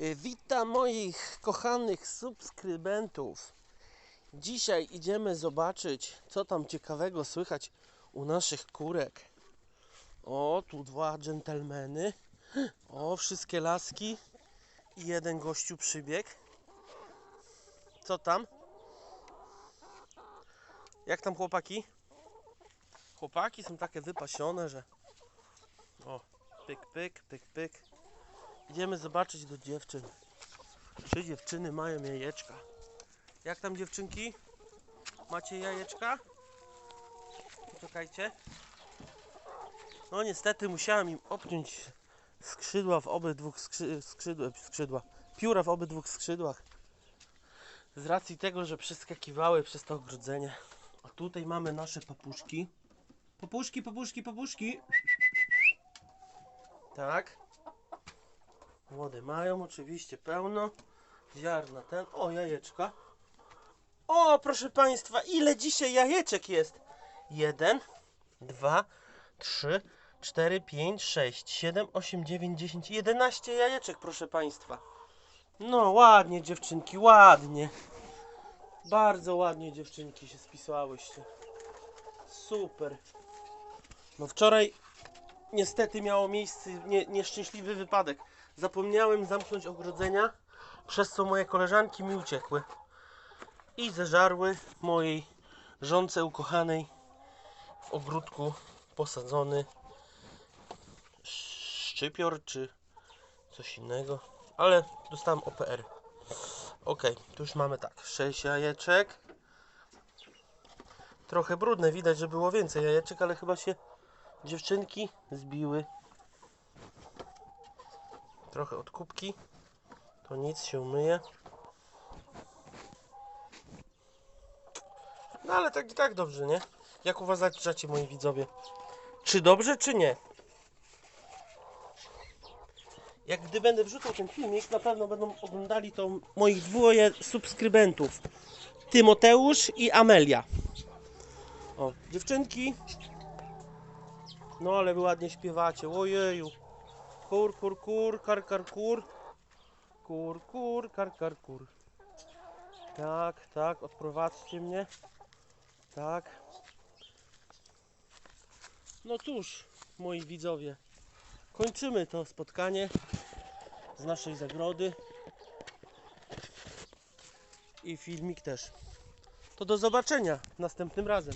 Y, Witam moich kochanych subskrybentów. Dzisiaj idziemy zobaczyć, co tam ciekawego słychać u naszych kurek. O, tu dwa dżentelmeny. O, wszystkie laski. I jeden gościu przybiegł. Co tam? Jak tam chłopaki? Chłopaki są takie wypasione, że... O, pyk, pyk, pyk, pyk. Idziemy zobaczyć do dziewczyn. Czy dziewczyny mają jajeczka? Jak tam dziewczynki? Macie jajeczka? Czekajcie. No niestety musiałem im obciąć skrzydła w obydwu skrzy, skrzydła, skrzydła. Pióra w obydwu skrzydłach. Z racji tego, że przeskakiwały przez to ogrodzenie. A tutaj mamy nasze papuszki. Papuszki, papuszki, papuszki. Tak. Młode mają oczywiście pełno. Ziarna ten. O, jajeczka. O, proszę Państwa, ile dzisiaj jajeczek jest? Jeden, dwa, trzy, cztery, pięć, sześć, siedem, osiem, dziewięć, dziesięć, jedenaście jajeczek, proszę Państwa. No, ładnie dziewczynki, ładnie. Bardzo ładnie dziewczynki się spisałyście. Super. No wczoraj niestety miało miejsce nie, nieszczęśliwy wypadek. Zapomniałem zamknąć ogrodzenia, przez co moje koleżanki mi uciekły. I zeżarły mojej żonce ukochanej w ogródku posadzony szczypior czy coś innego. Ale dostałem OPR. Ok, tu już mamy tak, 6 jajeczek. Trochę brudne, widać, że było więcej jajeczek, ale chyba się dziewczynki zbiły. Trochę od kubki. To nic się umyje. No ale tak i tak dobrze, nie? Jak uważacie moi widzowie? Czy dobrze, czy nie? Jak gdy będę wrzucał ten filmik, na pewno będą oglądali to moich dwoje subskrybentów. Tymoteusz i Amelia. O, dziewczynki. No ale wy ładnie śpiewacie. Ojeju. Kur, kur, kur, kar, kar, kur. Kur, kur, kar, kar, kur. Tak, tak, odprowadzcie mnie. Tak. No cóż, moi widzowie, kończymy to spotkanie z naszej zagrody. I filmik też. To do zobaczenia następnym razem.